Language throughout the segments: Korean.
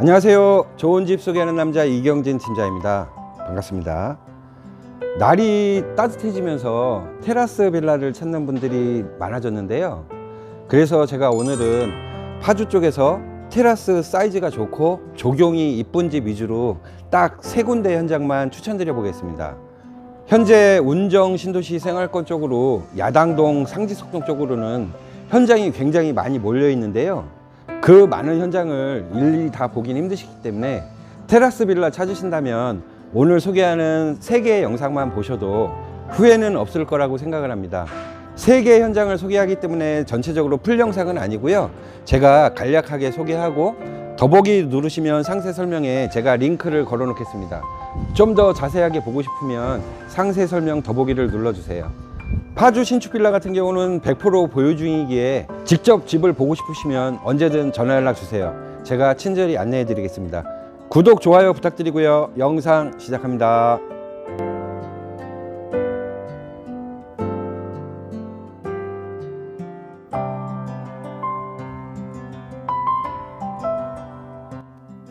안녕하세요. 좋은 집 소개하는 남자 이경진 팀장입니다. 반갑습니다. 날이 따뜻해지면서 테라스 빌라를 찾는 분들이 많아졌는데요. 그래서 제가 오늘은 파주 쪽에서 테라스 사이즈가 좋고 조경이 이쁜 집 위주로 딱 세 군데 현장만 추천드려 보겠습니다. 현재 운정 신도시 생활권 쪽으로 야당동 상지석동 쪽으로는 현장이 굉장히 많이 몰려 있는데요. 그 많은 현장을 일일이 다 보긴 힘드시기 때문에 테라스 빌라 찾으신다면 오늘 소개하는 세 개의 영상만 보셔도 후회는 없을 거라고 생각을 합니다. 세 개의 현장을 소개하기 때문에 전체적으로 풀 영상은 아니고요. 제가 간략하게 소개하고 더보기 누르시면 상세 설명에 제가 링크를 걸어 놓겠습니다. 좀 더 자세하게 보고 싶으면 상세 설명 더보기를 눌러주세요. 파주 신축 빌라 같은 경우는 100% 보유 중이기에 직접 집을 보고 싶으시면 언제든 전화 연락 주세요. 제가 친절히 안내해 드리겠습니다. 구독, 좋아요 부탁드리고요. 영상 시작합니다.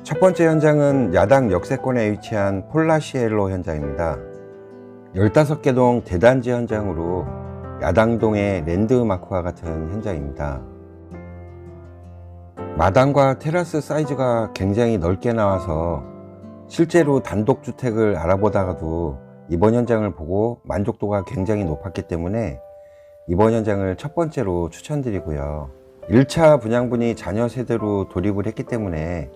첫 번째 현장은 야당 역세권에 위치한 폴라시엘로 현장입니다. 15개 동 대단지 현장으로 야당동의 랜드마크와 같은 현장입니다. 마당과 테라스 사이즈가 굉장히 넓게 나와서 실제로 단독주택을 알아보다가도 이번 현장을 보고 만족도가 굉장히 높았기 때문에 이번 현장을 첫 번째로 추천드리고요. 1차 분양분이 자녀 세대로 돌입을 했기 때문에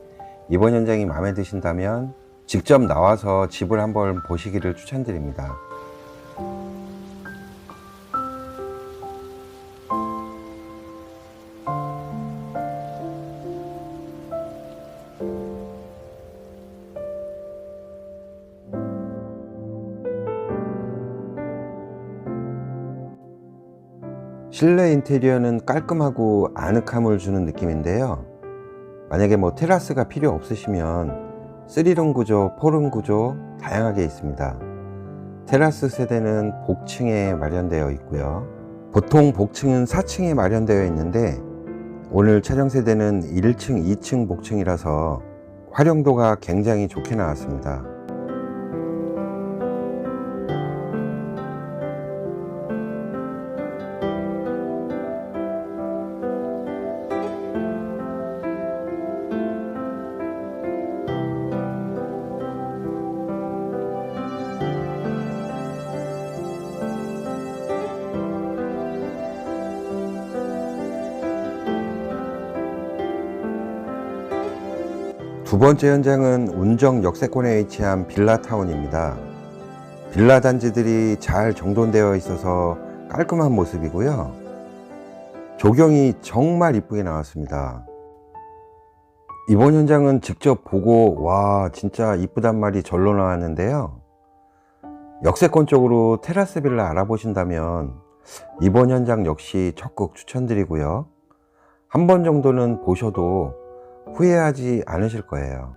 이번 현장이 마음에 드신다면 직접 나와서 집을 한번 보시기를 추천드립니다. 실내 인테리어는 깔끔하고 아늑함을 주는 느낌인데요. 만약에 뭐 테라스가 필요 없으시면 3룸 구조, 4룸 구조 다양하게 있습니다. 테라스 세대는 복층에 마련되어 있고요. 보통 복층은 4층에 마련되어 있는데 오늘 촬영 세대는 1층, 2층 복층이라서 활용도가 굉장히 좋게 나왔습니다. 두 번째 현장은 운정 역세권에 위치한 빌라타운입니다. 빌라 단지들이 잘 정돈되어 있어서 깔끔한 모습이고요. 조경이 정말 이쁘게 나왔습니다. 이번 현장은 직접 보고 와 진짜 이쁘단 말이 절로 나왔는데요. 역세권 쪽으로 테라스 빌라 알아보신다면 이번 현장 역시 적극 추천드리고요. 한 번 정도는 보셔도 후회하지 않으실 거예요.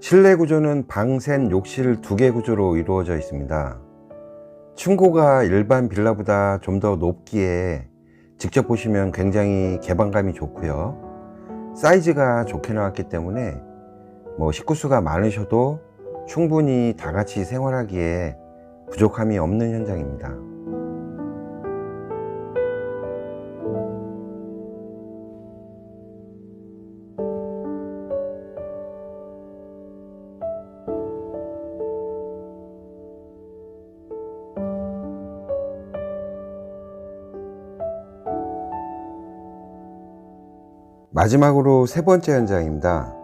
실내 구조는 방센 욕실 두 개 구조로 이루어져 있습니다. 층고가 일반 빌라보다 좀 더 높기에 직접 보시면 굉장히 개방감이 좋고요. 사이즈가 좋게 나왔기 때문에 뭐 식구수가 많으셔도 충분히 다 같이 생활하기에 부족함이 없는 현장입니다. 마지막으로 세 번째 현장입니다.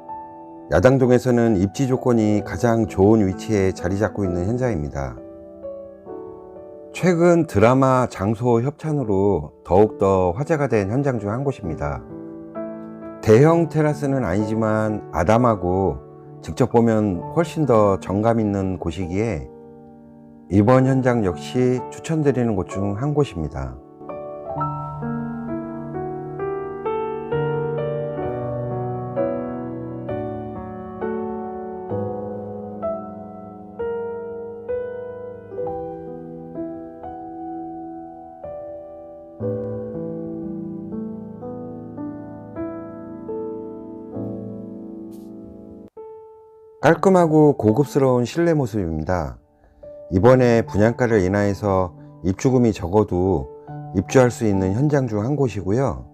야당동에서는 입지 조건이 가장 좋은 위치에 자리 잡고 있는 현장입니다. 최근 드라마 장소 협찬으로 더욱더 화제가 된 현장 중 한 곳입니다. 대형 테라스는 아니지만 아담하고 직접 보면 훨씬 더 정감 있는 곳이기에 이번 현장 역시 추천드리는 곳 중 한 곳입니다. 깔끔하고 고급스러운 실내 모습입니다. 이번에 분양가를 인하해서 입주금이 적어도 입주할 수 있는 현장 중 한 곳이고요.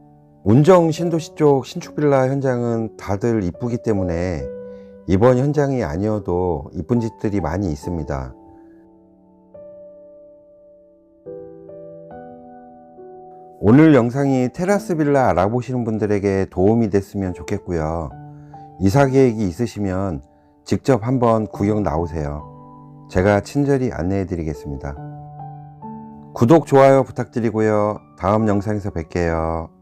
운정 신도시 쪽 신축빌라 현장은 다들 이쁘기 때문에 이번 현장이 아니어도 이쁜 집들이 많이 있습니다. 오늘 영상이 테라스 빌라 알아보시는 분들에게 도움이 됐으면 좋겠고요. 이사 계획이 있으시면 직접 한번 구경 나오세요. 제가 친절히 안내해 드리겠습니다. 구독, 좋아요 부탁드리고요. 다음 영상에서 뵐게요.